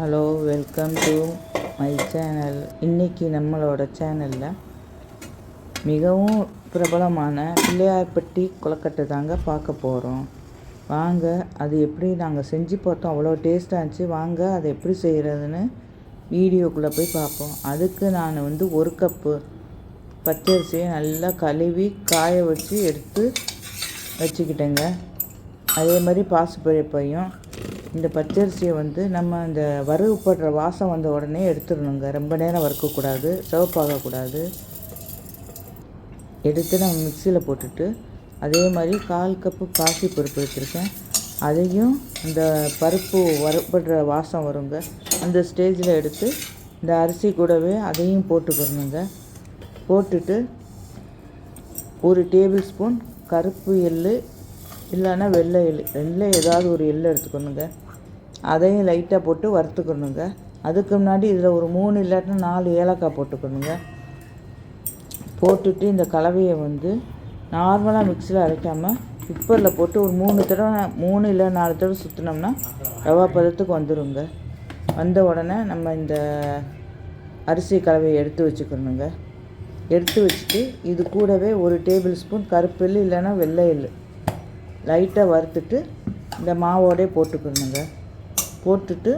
Hello welcome to my channel. இன்றைக்கி நம்மளோட சேனலில் மிகவும் பிரபலமான பிள்ளையார்பட்டி கொலக்கட்டை தாங்க பார்க்க போகிறோம் வாங்க அது எப்படி நாங்கள் செஞ்சு பார்த்தோம் அவ்வளோ டேஸ்ட்டாக இருந்துச்சு. வாங்க அதை எப்படி செய்கிறதுன்னு வீடியோக்குள்ளே போய் பார்ப்போம். அதுக்கு நான் வந்து ஒரு கப்பு பச்சரிசியை நல்லா கழுவி காய வச்சு எடுத்து வச்சுக்கிட்டேங்க. அதே மாதிரி பாசிப்பருப்பையும் இந்த பச்சரிசியை வந்து நம்ம இந்த வறுவுப்படுற வாசம் வந்த உடனே எடுத்துடணுங்க. ரொம்ப நேரம் வறுக்கக்கூடாது சிவப்பாகக்கூடாது எடுத்து நம்ம மிக்சியில் போட்டுட்டு அதே மாதிரி கால் கப்பு காஃபி பருப்பு வச்சுருக்கேன். அதையும் இந்த பருப்பு வறுப்படுற வாசம் வருங்க. அந்த ஸ்டேஜில் எடுத்து இந்த அரிசி கூடவே அதையும் போட்டுக்கணுங்க. போட்டுட்டு ஒரு டேபிள் ஸ்பூன் கருப்பு எள்ளு இல்லைன்னா வெள்ளை எள் வெள்ளை ஏதாவது ஒரு எள் எடுத்துக்கணுங்க. அதையும் லைட்டாக போட்டு வறுத்துக்கணுங்க. அதுக்கு முன்னாடி இதில் ஒரு மூணு இல்லாட்டினா நாலு ஏலக்காய் போட்டுக்கணுங்க. போட்டுட்டு இந்த கலவையை வந்து நார்மலாக மிக்சியில் அரைக்காமல் குப்பரில் போட்டு ஒரு மூணு தடவை மூணு இல்லை நாலு தடவை சுற்றினோம்னா ரவா பதத்துக்கு வந்துடுங்க வந்த உடனே நம்ம இந்த அரிசி கலவையை எடுத்து வச்சுக்கணுங்க. எடுத்து வச்சுட்டு இது கூடவே ஒரு டேபிள் ஸ்பூன் கருப்பு இல்லைன்னா வெள்ளை எள்ளு. லைட்டாக வறுத்துட்டு இந்த மாவோடே போட்டுக்கணுங்க. போட்டுட்டு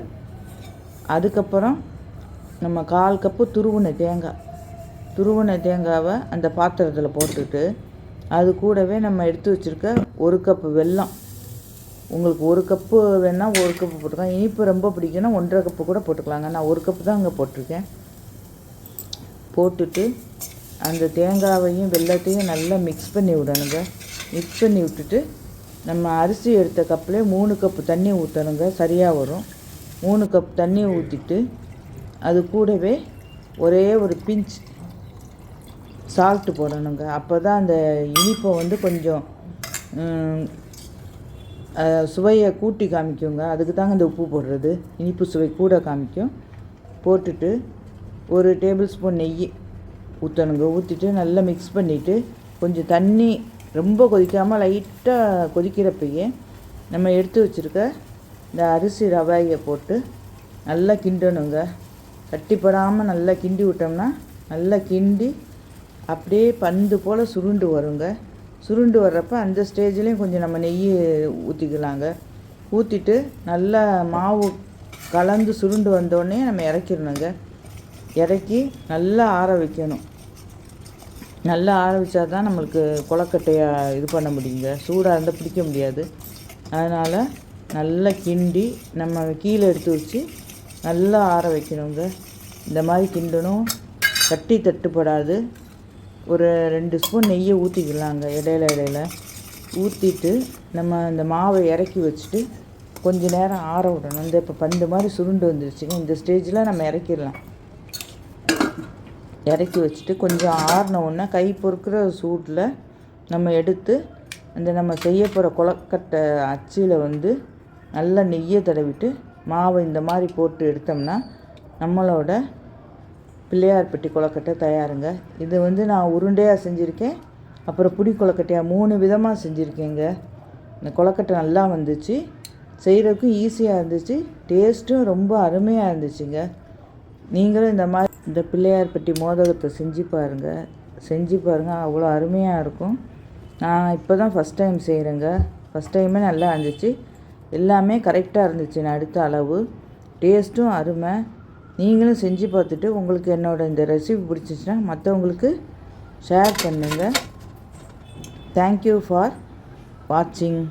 அதுக்கப்புறம் நம்ம கால் கப்பு துருவின தேங்காய் துருவின தேங்காவை அந்த பாத்திரத்தில் போட்டுட்டு அது கூடவே நம்ம எடுத்து வச்சுருக்க ஒரு கப்பு வெல்லம். உங்களுக்கு ஒரு கப்பு வேணால் ஒரு கப்பு போட்டுக்கலாம். இனிப்பு ரொம்ப பிடிக்குன்னா ஒன்றரை கப்பு கூட போட்டுக்கலாங்க. நான் ஒரு கப்பு தான் அங்கே போட்டிருக்கேன். போட்டுட்டு அந்த தேங்காவையும் வெள்ளத்தையும் நல்லா மிக்ஸ் பண்ணி விடணுங்க. மிக்ஸ் பண்ணி விட்டுட்டு நம்ம அரிசி எடுத்த கப்பில் மூணு கப்பு தண்ணி ஊற்றணுங்க சரியாக வரும். மூணு கப் தண்ணி ஊற்றிட்டு அது கூடவே ஒரே ஒரு பிஞ்ச் சால்ட்டு போடணுங்க. அப்போ தான் அந்த இனிப்பை வந்து கொஞ்சம் சுவையை கூட்டி காமிக்குங்க. அதுக்கு தாங்க இந்த உப்பு போடுறது. இனிப்பு சுவை கூட காமிக்கும். போட்டுட்டு ஒரு டேபிள் ஸ்பூன் நெய் ஊற்றணுங்க ஊற்றிட்டு நல்லா மிக்ஸ் பண்ணிவிட்டு கொஞ்சம் தண்ணி ரொம்ப கொதிக்காமல் லைட்டாக கொதிக்கிறப்பையே நம்ம எடுத்து வச்சுருக்க இந்த அரிசி ரவாயை போட்டு நல்லா கிண்டணுங்க. கட்டிப்படாமல் நல்லா கிண்டி விட்டோம்னா நல்லா கிண்டி அப்படியே பந்து போல் சுருண்டு வருங்க. சுருண்டு வர்றப்ப அந்த ஸ்டேஜ்லேயும் கொஞ்சம் நம்ம நெய் ஊற்றிக்கலாங்க ஊற்றிட்டு நல்லா மாவு கலந்து சுருண்டு வந்தோடனே நம்ம இறக்கிடணுங்க. இறக்கி நல்லா ஆற வைக்கணும். நல்லா ஆற வச்சா தான் நம்மளுக்கு கொலக்கட்டையாக இது பண்ண முடியுங்க. சூடாக இருந்தால் பிடிக்க முடியாது. அதனால் நல்லா கிண்டி நம்ம கீழே எடுத்து வச்சு நல்லா ஆற வைக்கணுங்க. இந்த மாதிரி கிண்டணும். கட்டி தட்டுப்படாது. ஒரு ரெண்டு ஸ்பூன் நெய்யை ஊற்றிக்கலாங்க இடையில இடையில. ஊற்றிட்டு நம்ம இந்த மாவை இறக்கி வச்சுட்டு கொஞ்சம் நேரம் ஆற விடணும். இந்த இப்போ பந்து மாதிரி சுருண்டு வந்துருச்சுங்க. இந்த ஸ்டேஜில் நம்ம இறக்கிடலாம். இறக்கி வச்சுட்டு கொஞ்சம் ஆறின கை பொறுக்கிற சூட்டில் நம்ம எடுத்து அந்த நம்ம செய்ய போகிற கொலக்கட்டை அச்சில் வந்து நல்லா நெய்யை தடவிட்டு மாவை இந்த மாதிரி போட்டு எடுத்தோம்னா நம்மளோட பிள்ளையார்பட்டி கொலக்கட்டை தயாருங்க. இது வந்து நான் உருண்டையாக செஞ்சுருக்கேன். அப்புறம் புடி கொலக்கட்டையாக மூணு விதமாக செஞ்சுருக்கேங்க. இந்த கொலக்கட்டை நல்லா வந்துச்சு. செய்கிறதுக்கும் ஈஸியாக இருந்துச்சு. டேஸ்ட்டும் ரொம்ப அருமையாக இருந்துச்சுங்க. நீங்களும் இந்த மாதிரி இந்த பிள்ளையார்பட்டி மோதகத்தை செஞ்சு பாருங்கள் செஞ்சு பாருங்கள் அவ்வளோ அருமையாக இருக்கும். நான் இப்போ தான் ஃபஸ்ட் டைம் செய்கிறேங்க ஃபஸ்ட் டைமே நல்லா இருந்துச்சு. எல்லாமே கரெக்டாக இருந்துச்சு. நான் அடுத்த அளவு. டேஸ்ட்டும் அருமை. நீங்களும் செஞ்சு பார்த்துட்டு உங்களுக்கு என்னோடய இந்த ரெசிபி பிடிச்சிச்சின்னா மற்றவங்களுக்கு ஷேர் பண்ணுங்கள் தேங்க்யூ ஃபார் வாட்சிங்